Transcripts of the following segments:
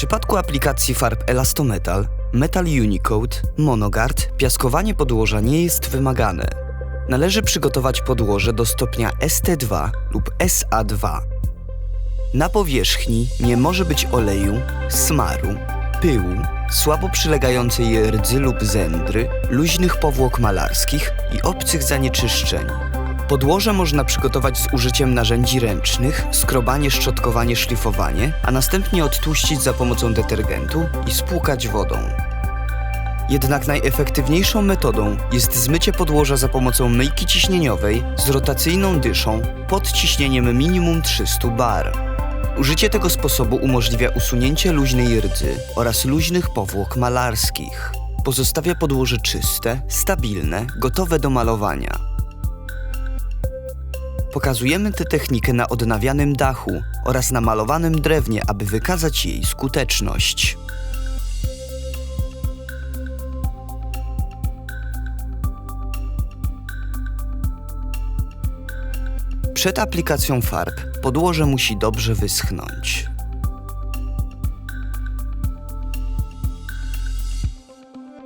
przypadku aplikacji farb Elastometal, Metal Unicode, Monogard, piaskowanie podłoża nie jest wymagane. Należy przygotować podłoże do stopnia ST2 lub SA2. Na powierzchni nie może być oleju, smaru, pyłu, słabo przylegającej rdzy lub zędry, luźnych powłok malarskich i obcych zanieczyszczeń. Podłoże można przygotować z użyciem narzędzi ręcznych, skrobanie, szczotkowanie, szlifowanie, a następnie odtłuścić za pomocą detergentu i spłukać wodą. Jednak najefektywniejszą metodą jest zmycie podłoża za pomocą myjki ciśnieniowej z rotacyjną dyszą pod ciśnieniem minimum 300 bar. Użycie tego sposobu umożliwia usunięcie luźnej rdzy oraz luźnych powłok malarskich. Pozostawia podłoże czyste, stabilne, gotowe do malowania. Pokazujemy tę technikę na odnawianym dachu oraz na malowanym drewnie, aby wykazać jej skuteczność. Przed aplikacją farb podłoże musi dobrze wyschnąć.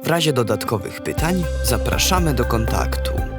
W razie dodatkowych pytań zapraszamy do kontaktu.